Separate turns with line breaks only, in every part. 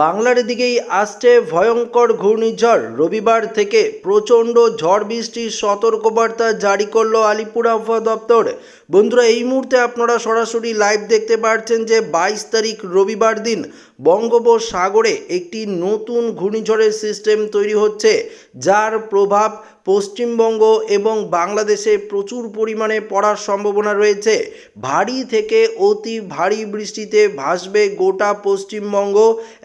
বাংলার দিকেই আসছে ভয়ঙ্কর ঘূর্ণিঝড়। রবিবার থেকে প্রচণ্ড ঝড় বৃষ্টির সতর্কবার্তা জারি করল আলিপুর আবহাওয়া দপ্তর। বন্ধুরা, এই মুহূর্তে আপনারা সরাসরি লাইভ দেখতে পাচ্ছেন যে বাইশ তারিখ রবিবার দিন বঙ্গোপসাগরে একটি নতুন ঘূর্ণিঝড়ের সিস্টেম তৈরি হচ্ছে, যার প্রভাব পশ্চিমবঙ্গ এবং বাংলাদেশে প্রচুর পরিমাণে পড়ার সম্ভাবনা রয়েছে। ভারী থেকে অতি ভারী বৃষ্টিতে ভাসবে গোটা পশ্চিমবঙ্গ,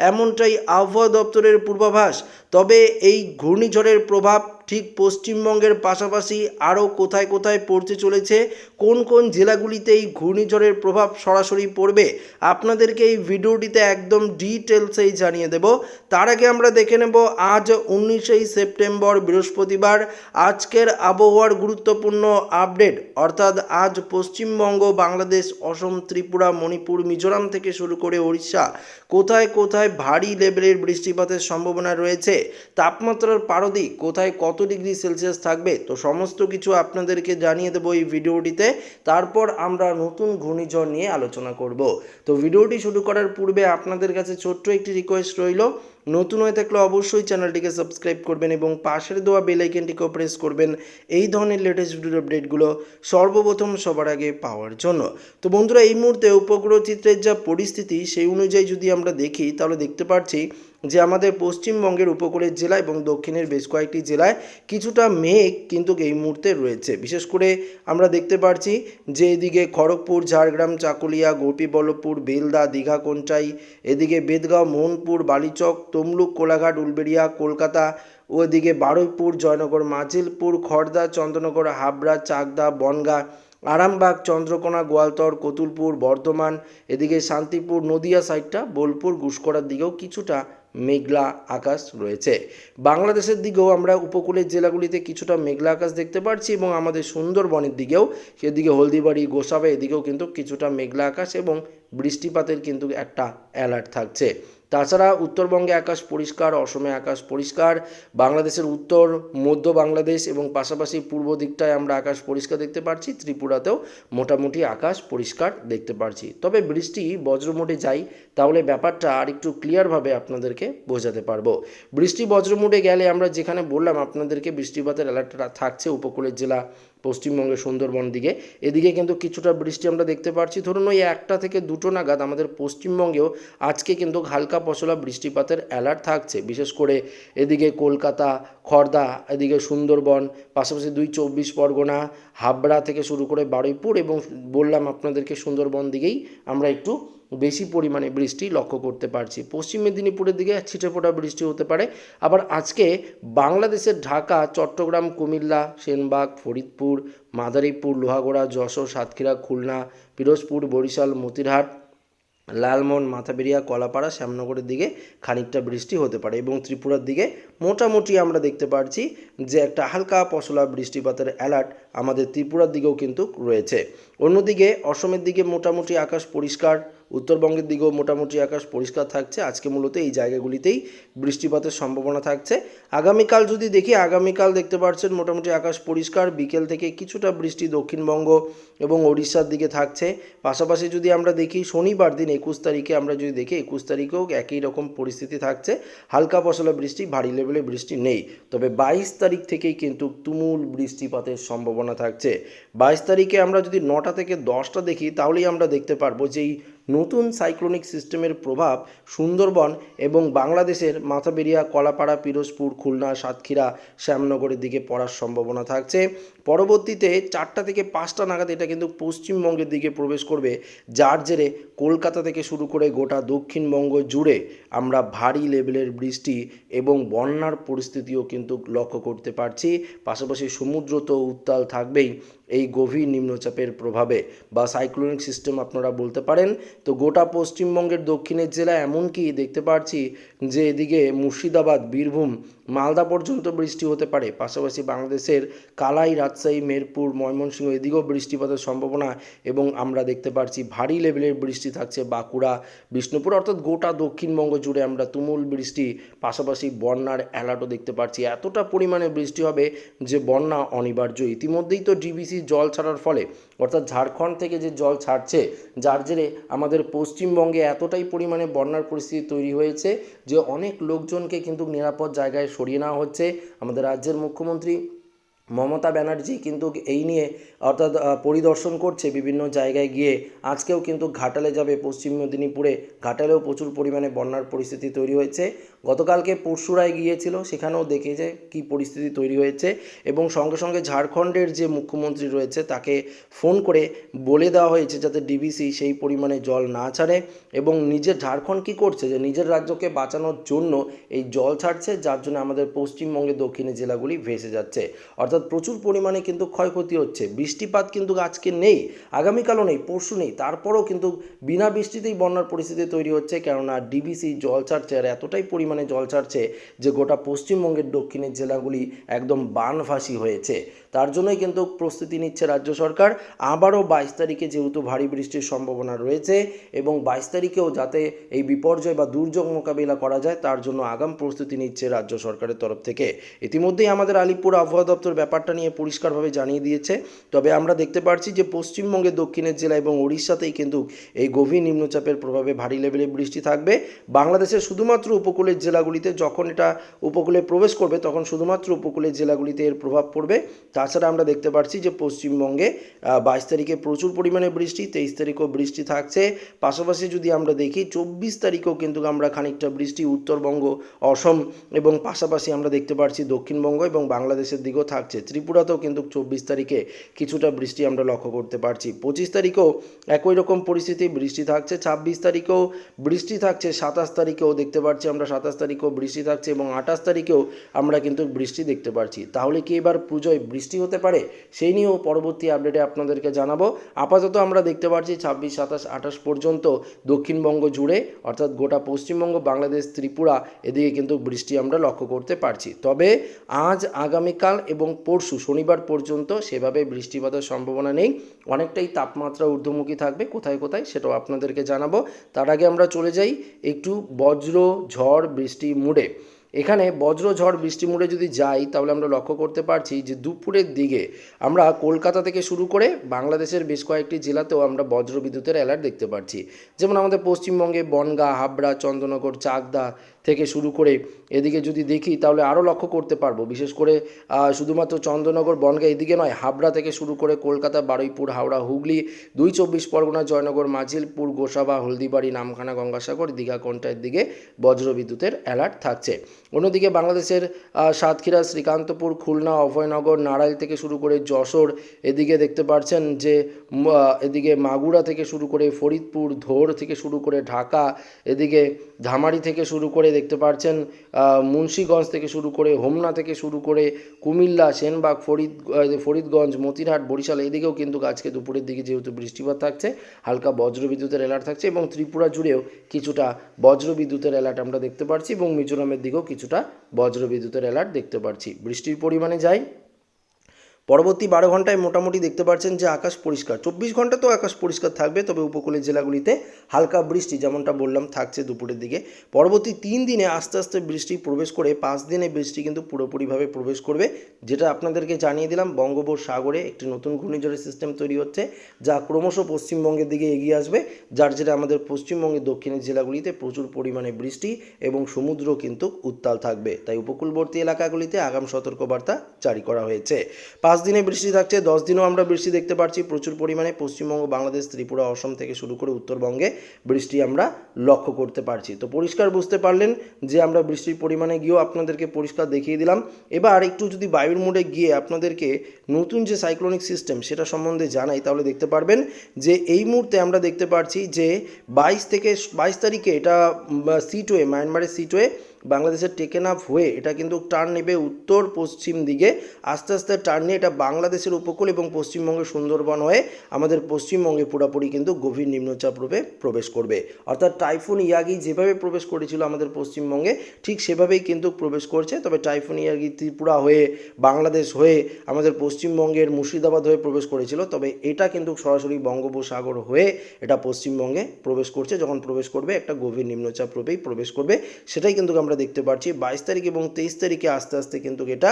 এমনটাই আবহাওয়া দপ্তরের পূর্বাভাস। তবে এই ঘূর্ণিঝড়ের প্রভাব ঠিক পশ্চিমবঙ্গের পাশাপাশি আরও কোথায় কোথায় পড়তে চলেছে, কোন কোন জেলাগুলিতে এই ঘূর্ণিঝড়ের প্রভাব সরাসরি পড়বে, আপনাদেরকে এই ভিডিওটিতে একদম ডিটেলসেই জানিয়ে দেব। তার আগে আমরা দেখে নেব, আজ উনিশেই সেপ্টেম্বর, বৃহস্পতিবার, আজকের আবহাওয়ার গুরুত্বপূর্ণ আপডেট, অর্থাৎ আজ পশ্চিমবঙ্গ, বাংলাদেশ, অসম, ত্রিপুরা, মণিপুর, মিজোরাম থেকে শুরু করে ওড়িশা, কোথায় কোথায় ভারী লেভেলের বৃষ্টিপাতের সম্ভাবনা রয়েছে তাপমাত্রার পারদি, কোথায় কত ডিগ্রি সেলসিয়াস থাকবে, তো সমস্ত কিছু আপনাদেরকে জানিয়ে দেবো এই ভিডিওটিতে। তারপর আমরা নতুন ঘূর্ণিঝড় নিয়ে আলোচনা করব। তো ভিডিওটি শুরু করার পূর্বে আপনাদের কাছে ছোট্ট একটি রিকোয়েস্ট রইল নতুন হয়ে থাকলে অবশ্যই চ্যানেলটিকে সাবস্ক্রাইব করবেন এবং পাশের দেওয়া বেল আইকনটিকেও প্রেস করবেন এই ধরনের লেটেস্ট ভিডিও আপডেটগুলো সর্বপ্রথম সবার আগে পাওয়ার জন্য। তো বন্ধুরা, এই মুহূর্তে উপগ্রহ চিত্রের যা পরিস্থিতি, সেই অনুযায়ী যদি আমরা দেখি, তাহলে দেখতে পাচ্ছি যে আমাদের পশ্চিমবঙ্গের উপকূলের জেলা এবং দক্ষিণের বেশ কয়েকটি জেলায় কিছুটা মেঘ কিন্তু এই মুহূর্তে রয়েছে। বিশেষ করে আমরা দেখতে পাচ্ছি যে এদিকে খড়গপুর, ঝাড়গ্রাম, চাকুলিয়া, গোপীবল্লভপুর, বেলদা, দীঘা, কোনটাই, এদিকে বেদগাঁও, মোহনপুর, বালিচক তমলুক, কোলাঘাট, উলবেড়িয়া, কলকাতা, ওদিকে বারুইপুর, জয়নগর, মাজিলপুর খড়দা চন্দ্রনগর, হাবড়া, চাকদা, বনগাঁ, আরামবাগ, চন্দ্রকোনা, গোয়ালতর, কতুলপুর, বর্ধমান, এদিকে শান্তিপুর, নদিয়া সাইডটা বোলপুর গুসকরার দিকেও কিছুটা মেঘলা আকাশ রয়েছে। বাংলাদেশের দিকেও আমরা উপকূলের জেলাগুলিতে কিছুটা মেঘলা আকাশ দেখতে পাচ্ছি এবং আমাদের সুন্দরবনের দিকেও, সেদিকে হলদিবাড়ি, গোসাবা এদিকেও কিন্তু কিছুটা মেঘলা আকাশ এবং বৃষ্টিপাতের কিন্তু একটা অ্যালার্ট থাকছে। তাছাড়া উত্তরবঙ্গে আকাশ পরিষ্কার, অসমে আকাশ পরিষ্কার, বাংলাদেশের উত্তর, মধ্য বাংলাদেশ এবং পাশাপাশি পূর্ব দিকটায় আমরা আকাশ পরিষ্কার দেখতে পাচ্ছি ত্রিপুরাতেও মোটামুটি আকাশ পরিষ্কার দেখতে পাচ্ছি তবে বৃষ্টি বজ্রমোটে যাই, তাহলে ব্যাপারটা আর একটু ক্লিয়ারভাবে আপনাদেরকে বোঝাতে পারব। বৃষ্টি বজ্রমোটে গেলে আমরা যেখানে বললাম, আপনাদেরকে বৃষ্টিপাতের অ্যালার্টটা থাকছে উপকূলের জেলা পশ্চিমবঙ্গের সুন্দরবন দিকে। এদিকে কিন্তু কিছুটা বৃষ্টি আমরা দেখতে পাচ্ছি ধরুন ওই একটা থেকে দুটো নাগাদ আমাদের পশ্চিমবঙ্গেও আজকে কিন্তু হালকা পশলা বৃষ্টিপাতের অ্যালার্ট থাকছে। বিশেষ করে এদিকে কলকাতা, খর্দা, এদিকে সুন্দরবন, পাশাপাশি দুই চব্বিশ পরগনা, হাবড়া থেকে শুরু করে বারুইপুর এবং বললাম আপনাদেরকে সুন্দরবন দিকেই আমরা একটু বেশি পরিমাণে বৃষ্টি লক্ষ্য করতে পারছি। পশ্চিম মেদিনীপুরের দিকে ছিটেফোঁটা বৃষ্টি হতে পারে। আবার আজকে বাংলাদেশের ঢাকা, চট্টগ্রাম, কুমিল্লা, সেনবাগ, ফরিদপুর, মাদারীপুর, লোহাগড়া, যশোর, সাতক্ষীরা, খুলনা, পিরোজপুর, বরিশাল, মতিরহাট, লালমোহন, মাথাবেরিয়া, কলাপাড়া, শ্যামনগরের দিকে খানিকটা বৃষ্টি হতে পারে এবং ত্রিপুরার দিকে মোটামুটি আমরা দেখতে পাচ্ছি যে একটা হালকা পশলা বৃষ্টিপাতের অ্যালার্ট আমাদের ত্রিপুরার দিকেও কিন্তু রয়েছে। অন্যদিকে অসমের দিকে মোটামুটি আকাশ পরিষ্কার উত্তরবঙ্গের দিকেও মোটামুটি আকাশ পরিষ্কার থাকছে। আজকে মূলত এই জায়গাগুলিতেই বৃষ্টিপাতের সম্ভাবনা থাকছে। আগামীকাল যদি দেখি, আগামীকাল দেখতে পাচ্ছেন মোটামুটি আকাশ পরিষ্কার। বিকেল থেকে কিছুটা বৃষ্টি দক্ষিণবঙ্গ এবং ওড়িশার দিকে থাকছে। পাশাপাশি যদি আমরা দেখি, শনিবার দিন একুশ তারিখে আমরা যদি দেখি, একুশ তারিখেও একই রকম পরিস্থিতি থাকছে। হালকা পশলা বৃষ্টি, ভারী লেভেলে বৃষ্টি নেই। তবে বাইশ তারিখ থেকেই কিন্তু তুমুল বৃষ্টিপাতের সম্ভাবনা থাকছে। বাইশ তারিখে আমরা যদি নটা থেকে দশটা দেখি, তাহলেই আমরা দেখতে পারব যে এই নতুন সাইক্লোনিক সিস্টেমের প্রভাব সুন্দরবন এবং বাংলাদেশের মাথাবেরিয়া, কলাপাড়া, পিরোজপুর, খুলনা, সাতক্ষীরা, শ্যামনগরের দিকে পড়ার সম্ভাবনা থাকছে। পরবর্তীতে চারটা থেকে পাঁচটা নাগাদ এটা কিন্তু পশ্চিমবঙ্গের দিকে প্রবেশ করবে। যার জেরে কলকাতা থেকে শুরু করে গোটা দক্ষিণবঙ্গ জুড়ে আমরা ভারী লেভেলের বৃষ্টি এবং বন্যার পরিস্থিতিও কিন্তু লক্ষ্য করতে পারছি। পাশাপাশি সমুদ্র তো উত্তাল থাকবেই। এই গভীর নিম্নচাপের প্রভাবে বা সাইক্লোনিক সিস্টেম আপনারা বলতে পারেন। তো গোটা পশ্চিমবঙ্গের দক্ষিণের জেলা এমনকি দেখতে পাচ্ছি যে এদিকে মুর্শিদাবাদ, বীরভূম মালদা পর্যন্ত বৃষ্টি হতে পারে। পাশাপাশি বাংলাদেশের কালাই, রাজশাহী, মেরপুর, ময়মনসিংহ এদিকেও বৃষ্টিপাতের সম্ভাবনা এবং আমরা দেখতে পাচ্ছি ভারী লেভেলের বৃষ্টি থাকছে বাঁকুড়া, বিষ্ণুপুর অর্থাৎ গোটা দক্ষিণবঙ্গ জুড়ে আমরা তুমুল বৃষ্টি, পাশাপাশি বন্যার অ্যালার্টও দেখতে পাচ্ছি এতটা পরিমাণে বৃষ্টি হবে যে বন্যা অনিবার্য। ইতিমধ্যেই তো ডিবিসি জল ছাড়ার ফলে, অর্থাৎ ঝাড়খণ্ড থেকে যে জল ছাড়ছে, যার জেরে আমাদের পশ্চিমবঙ্গে এতটাই পরিমাণে বন্যার পরিস্থিতি তৈরি হয়েছে যে অনেক লোকজনকে কিন্তু নিরাপদ জায়গায় সরিয়ে নেওয়া হচ্ছে। আমাদের রাজ্যের মুখ্যমন্ত্রী মমতা ব্যানার্জি কিন্তু এই নিয়ে অর্থাৎ পরিদর্শন করছে বিভিন্ন জায়গায় গিয়ে। আজকেও কিন্তু ঘাটালে যাবে পশ্চিম মেদিনীপুরে। ঘাটালেও প্রচুর পরিমাণে বন্যার পরিস্থিতি তৈরি হয়েছে। গতকালকে পরশুরায় গিয়েছিল, সেখানেও দেখে যে কি পরিস্থিতি তৈরি হয়েছে এবং সঙ্গে সঙ্গে ঝাড়খণ্ডের যে মুখ্যমন্ত্রী রয়েছে তাকে ফোন করে বলে দেওয়া হয়েছে যাতে ডিবিসি সেই পরিমাণে জল না ছাড়ে এবং নিজের, ঝাড়খণ্ড কী করছে? যে নিজের রাজ্যকে বাঁচানোর জন্য এই জল ছাড়ছে, যার জন্য আমাদের পশ্চিমবঙ্গের দক্ষিণের জেলাগুলি ভেসে যাচ্ছে। অর্থাৎ প্রচুর পরিমাণে কিন্তু ক্ষয়ক্ষতি হচ্ছে। বৃষ্টিপাত কিন্তু আজকে নেই, আগামীকালও নেই, পরশু নেই, তারপরেও কিন্তু বিনা বৃষ্টিতেই বন্যার পরিস্থিতি তৈরি হচ্ছে, কেননা ডিবিসি জল ছাড়ছে আর এতটাই পরিমাণে জল ছাড়ছে যে গোটা পশ্চিমবঙ্গের দক্ষিণের জেলাগুলি একদম বানভাসী হয়েছে। তার জন্যই কিন্তু প্রস্তুতি নিচ্ছে রাজ্য সরকার। আবারও বাইশ তারিখে যেহেতু ভারী বৃষ্টির সম্ভাবনা রয়েছে এবং বাইশ তারিখেও যাতে এই বিপর্যয় বা দুর্যোগ মোকাবিলা করা যায়, তার জন্য আগাম প্রস্তুতি নিচ্ছে রাজ্য সরকারের তরফ থেকে। ইতিমধ্যেই আমাদের আলিপুর আবহাওয়া দপ্তর ব্যাপারটা নিয়ে পরিষ্কারভাবে জানিয়ে দিয়েছে। তবে আমরা দেখতে পাচ্ছি যে পশ্চিমবঙ্গের দক্ষিণের জেলা এবং উড়িষ্যাতেই কিন্তু এই গভীর নিম্নচাপের প্রভাবে ভারী লেভেলের বৃষ্টি থাকবে। বাংলাদেশের শুধুমাত্র উপকূলের জেলাগুলিতে যখন এটা উপকূলে প্রবেশ করবে, তখন শুধুমাত্র উপকূলের জেলাগুলিতে এর প্রভাব পড়বে। তাছাড়া আমরা দেখতে পাচ্ছি যে পশ্চিমবঙ্গে বাইশ তারিখে প্রচুর পরিমাণে বৃষ্টি, তেইশ তারিখেও বৃষ্টি থাকছে। পাশাপাশি যদি আমরা দেখি, চব্বিশ তারিখেও কিন্তু আমরা খানিকটা বৃষ্টি উত্তরবঙ্গ, অসম এবং পাশাপাশি আমরা দেখতে পাচ্ছি দক্ষিণবঙ্গ এবং বাংলাদেশের দিকেও থাকছে। ত্রিপুরাতেও কিন্তু চব্বিশ তারিখে কিছুটা বৃষ্টি আমরা লক্ষ্য করতে পারছি। পঁচিশ তারিখেও একই রকম পরিস্থিতি, বৃষ্টি থাকছে। ছাব্বিশ তারিখেও বৃষ্টি থাকছে। সাতাশ তারিখেও দেখতে পাচ্ছি আমরা সাতাশ তারিখেও বৃষ্টি থাকছে এবং আঠাশ তারিখেও আমরা কিন্তু বৃষ্টি দেখতে পাচ্ছি তাহলে কি এবার পুজোয় বৃষ্টি হতে পারে? সেই নিয়েও পরবর্তী আপডেটে আপনাদেরকে জানাব। আপাতত আমরা দেখতে পাচ্ছি ছাব্বিশ, সাতাশ, আঠাশ পর্যন্ত দক্ষিণবঙ্গ জুড়ে, অর্থাৎ গোটা পশ্চিমবঙ্গ, বাংলাদেশ, ত্রিপুরা এদিকে কিন্তু বৃষ্টি আমরা লক্ষ্য করতে পারছি। তবে আজ, আগামীকাল এবং পরশু, শনিবার পর্যন্ত সেভাবে বৃষ্টিপাতের সম্ভাবনা নেই। অনেকটাই তাপমাত্রা ঊর্ধ্বমুখী থাকবে। কোথায় কোথায় সেটাও আপনাদেরকে জানাব। তার আগে আমরা চলে যাই। একটু বজ্র, ঝড় বৃষ্টি মুডে। এখানে বজ্র ঝড় বৃষ্টি মুড়ে যদি যাই, তাহলে আমরা লক্ষ্য করতে পারছি যে দুপুরের দিকে আমরা কলকাতা থেকে শুরু করে বাংলাদেশের বেশ কয়েকটি জেলাতেও আমরা বজ্র বিদ্যুতের অ্যালার্ট দেখতে পাচ্ছি যেমন আমাদের পশ্চিমবঙ্গে বনগাঁ, হাবড়া, চন্দ্রনগর, চাকদা থেকে শুরু করে এদিকে যদি দেখি, তাহলে আরও লক্ষ্য করতে পারব। বিশেষ করে শুধুমাত্র চন্দ্রনগর বনগাঁ এদিকে নয়, হাবড়া থেকে শুরু করে কলকাতা, বারুইপুর, হাওড়া, হুগলি, দুই চব্বিশ পরগনা, জয়নগর মাঝিলপুর গোসাবা, হলদিবাড়ি, নামখানা, গঙ্গাসাগর দীঘা কোনটার দিকে বজ্র বিদ্যুতের অ্যালার্ট থাকছে। অন্যদিকে বাংলাদেশের সাতক্ষীরা, শ্রীকান্তপুর, খুলনা, অভয়নগর নাড়াইল থেকে শুরু করে যশোর এদিকে দেখতে পাচ্ছেন যে এদিকে মাগুরা থেকে শুরু করে ফরিদপুর, ধোর থেকে শুরু করে ঢাকা, এদিকে ধামারি থেকে শুরু করে দেখতে পাচ্ছেন মুন্সীগঞ্জ থেকে শুরু করে হোমনা থেকে শুরু করে কুমিল্লা, সেনবাগ, ফরিদ ফরিদগঞ্জ, মতিরহাট, বরিশাল এদিকেও কিন্তু আজকে দুপুরের দিকে যেহেতু বৃষ্টিপাত থাকছে, হালকা বজ্রবিদ্যুতের অ্যালার্ট থাকছে এবং ত্রিপুরা জুড়েও কিছুটা বজ্রবিদ্যুতের অ্যালার্ট আমরা দেখতে পাচ্ছি এবং মিজোরামের দিকেও কিছুটা বজ্রবিদ্যুতের অ্যালার্ট দেখতে পাচ্ছি বৃষ্টির পরিমাণে যাই পরবর্তী বারো ঘন্টায় মোটামুটি দেখতে পাচ্ছেন যে আকাশ পরিষ্কার। চব্বিশ ঘণ্টা তো আকাশ পরিষ্কার থাকবে, তবে উপকূলের জেলাগুলিতে হালকা বৃষ্টি যেমনটা বললাম থাকছে দুপুরের দিকে। পরবর্তী তিন দিনে আস্তে আস্তে বৃষ্টি প্রবেশ করে পাঁচ দিনে বৃষ্টি কিন্তু পুরোপুরিভাবে প্রবেশ করবে, যেটা আপনাদেরকে জানিয়ে দিলাম বঙ্গোপসাগরে একটি নতুন ঘূর্ণিঝড়ের সিস্টেম তৈরি হচ্ছে, যা ক্রমশ পশ্চিমবঙ্গের দিকে এগিয়ে আসবে, যার জেরে আমাদের পশ্চিমবঙ্গের দক্ষিণের জেলাগুলিতে প্রচুর পরিমাণে বৃষ্টি এবং সমুদ্র কিন্তু উত্তাল থাকবে। তাই উপকূলবর্তী এলাকাগুলিতে আগাম সতর্কবার্তা জারি করা হয়েছে। পাঁচ দিনে বৃষ্টি থাকছে, দশ দিনও আমরা বৃষ্টি দেখতে পাচ্ছি প্রচুর পরিমাণে পশ্চিমবঙ্গ, বাংলাদেশ, ত্রিপুরা, অসম থেকে শুরু করে উত্তরবঙ্গে বৃষ্টি আমরা লক্ষ্য করতে পারছি। তো পরিষ্কার বুঝতে পারলেন যে আমরা বৃষ্টির পরিমাণে গিয়েও আপনাদেরকে পরিষ্কার দেখিয়ে দিলাম। এবার একটু যদি বায়ুর মোড়ে গিয়ে আপনাদেরকে নতুন যে সাইক্লোনিক সিস্টেম সেটা সম্বন্ধে জানাই, তাহলে দেখতে পারবেন যে এই মুহূর্তে আমরা দেখতে পাচ্ছি যে বাইশ থেকে বাইশ তারিখে এটা সিটওয়ে মায়ানমারের সিটওয়ে বাংলাদেশের টেকেন আপ হয়ে এটা কিন্তু টার্ন নেবে উত্তর পশ্চিম দিকে। আস্তে আস্তে টার্ন নিয়ে এটা বাংলাদেশের উপকূল এবং পশ্চিমবঙ্গের সুন্দরবন হয়ে আমাদের পশ্চিমবঙ্গে পুরোপুরি কিন্তু গভীর নিম্নচাপ রূপে প্রবেশ করবে। অর্থাৎ টাইফুন ইয়াগি যেভাবে প্রবেশ করেছিল আমাদের পশ্চিমবঙ্গে, ঠিক সেভাবেই কিন্তু প্রবেশ করছে। তবে টাইফুন ইয়াগি ত্রিপুরা হয়ে, বাংলাদেশ হয়ে, আমাদের পশ্চিমবঙ্গের মুর্শিদাবাদ হয়ে প্রবেশ করেছিল। তবে এটা কিন্তু সরাসরি বঙ্গোপসাগর হয়ে এটা পশ্চিমবঙ্গে প্রবেশ করছে। যখন প্রবেশ করবে, একটা গভীর নিম্নচাপ রূপেই প্রবেশ করবে। সেটাই কিন্তু আমরা দেখতে পাচ্ছি বাইশ তারিখ এবং তেইশ তারিখে আস্তে আস্তে কিন্তু এটা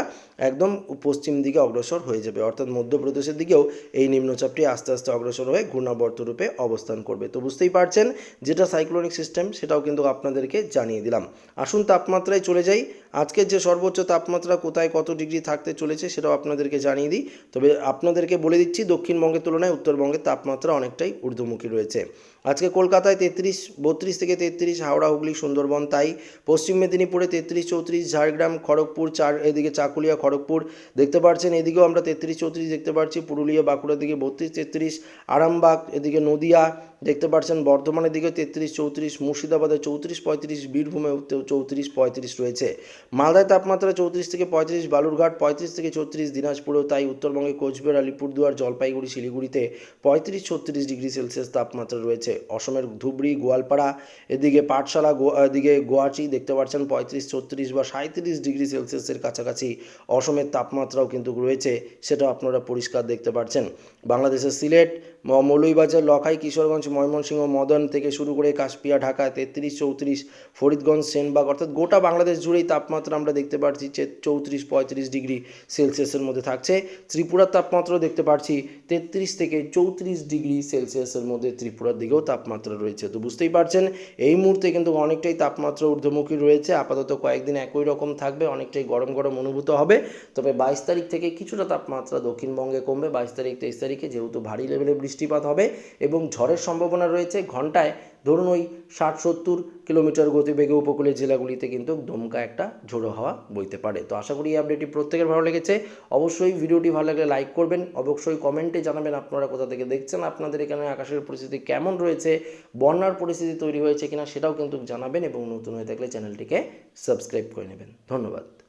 একদম পশ্চিম দিকে অগ্রসর হয়ে যাবে। অর্থাৎ মধ্যপ্রদেশের দিকেও এই নিম্নচাপটি আস্তে আস্তে অগ্রসর হয়ে ঘূর্ণাবর্ত রূপে অবস্থান করবে। তো বুঝতেই পারছেন যেটা সাইক্লোনিক সিস্টেম সেটাও কিন্তু আপনাদেরকে জানিয়ে দিলাম। আসুন তাপমাত্রায় চলে যাই। আজকের যে সর্বোচ্চ তাপমাত্রা কোথায় কত ডিগ্রি থাকতে চলেছে সেটাও আপনাদেরকে জানিয়ে দিই। তবে আপনাদেরকে বলে দিচ্ছি দক্ষিণবঙ্গের তুলনায় উত্তরবঙ্গের তাপমাত্রা অনেকটাই ঊর্ধ্বমুখী রয়েছে। আজকে কলকাতায় তেত্রিশ, বত্রিশ থেকে তেত্রিশ, হাওড়া, হুগলি, সুন্দরবন, তাই পশ্চিম মেদিনীপুরে তেত্রিশ, চৌত্রিশ, ঝাড়গ্রাম, খড়গপুর, চার, এদিকে চাকুলিয়া, খড়গপুর দেখতে পাচ্ছেন এদিকেও আমরা তেত্রিশ, চৌত্রিশ দেখতে পাচ্ছি পুরুলিয়া, বাঁকুড়ার দিকে বত্রিশ, তেত্রিশ, আরামবাগ, এদিকে নদিয়া দেখতে পাচ্ছেন বর্ধমানের দিকে তেত্রিশ, চৌত্রিশ, মুর্শিদাবাদে চৌত্রিশ, পঁয়ত্রিশ, বীরভূমে চৌত্রিশ, পঁয়ত্রিশ রয়েছে। মালদায় তাপমাত্রা চৌত্রিশ থেকে পঁয়ত্রিশ, বালুরঘাট পঁয়ত্রিশ থেকে চৌত্রিশ দিনাজপুরেও তাই উত্তরবঙ্গে কোচবিহার, আলিপুরদুয়ার, জলপাইগুড়ি, শিলিগুড়িতে পঁয়ত্রিশ, ছত্রিশ ডিগ্রি সেলসিয়াস তাপমাত্রা রয়েছে। অসমের ধুবড়ি, গোয়ালপাড়া, এদিকে পাঠশালা এদিকে গুয়াহাটি দেখতে পাচ্ছেন পঁয়ত্রিশ, ছত্রিশ বা সাঁত্রিশ ডিগ্রি সেলসিয়াসের কাছাকাছি অসমের তাপমাত্রাও কিন্তু রয়েছে সেটা আপনারা পরিষ্কার দেখতে পাচ্ছেন। বাংলাদেশের সিলেট মৌলভীবাজার, লখাই, কিশোরগঞ্জ, ময়মনসিংহ, মদন থেকে শুরু করে কাশপিয়া, ঢাকা, তেত্রিশ, চৌত্রিশ, ফরিদগঞ্জ, সেনবাগ, অর্থাৎ গোটা বাংলাদেশ জুড়েই তাপমাত্রা আমরা দেখতে পাচ্ছি চৌত্রিশ, পঁয়ত্রিশ ডিগ্রি সেলসিয়াসের মধ্যে থাকছে। ত্রিপুরার তাপমাত্রাও দেখতে পাচ্ছি তেত্রিশ থেকে চৌত্রিশ ডিগ্রি সেলসিয়াসের মধ্যে ত্রিপুরার দিকেও তাপমাত্রা রয়েছে। তো বুঝতেই পারছেন, এই মুহূর্তে কিন্তু অনেকটাই তাপমাত্রা ঊর্ধ্বমুখী রয়েছে। আপাতত কয়েকদিন একই রকম থাকবে, অনেকটাই গরম গরম অনুভূত হবে। তবে বাইশ তারিখ থেকে কিছুটা তাপমাত্রা দক্ষিণবঙ্গে কমবে, বাইশ তারিখ, তেইশ তারিখে যেহেতু ভারী লেভেলে বৃষ্টিপাত হবে এবং ঝড়ের সম্ভাবনা রয়েছে। ঘন্টায় ধরুন ওই ষাট সত্তর কিলোমিটার গতিবেগে উপকূলের জেলাগুলিতে কিন্তু দমকা একটা ঝোড়ো হাওয়া বইতে পারে। তো আশা করি এই আপডেটটি প্রত্যেকের ভালো লেগেছে। অবশ্যই ভিডিওটি ভালো লাগলে লাইক করবেন, অবশ্যই কমেন্টে জানাবেন আপনারা কোথা থেকে দেখছেন, আপনাদের এখানে আকাশের পরিস্থিতি কেমন রয়েছে, বন্যার পরিস্থিতি তৈরি হয়েছে কিনা সেটাও কিন্তু জানাবেন এবং নতুন হয়ে থাকলে চ্যানেলটিকে সাবস্ক্রাইব করে নেবেন। ধন্যবাদ।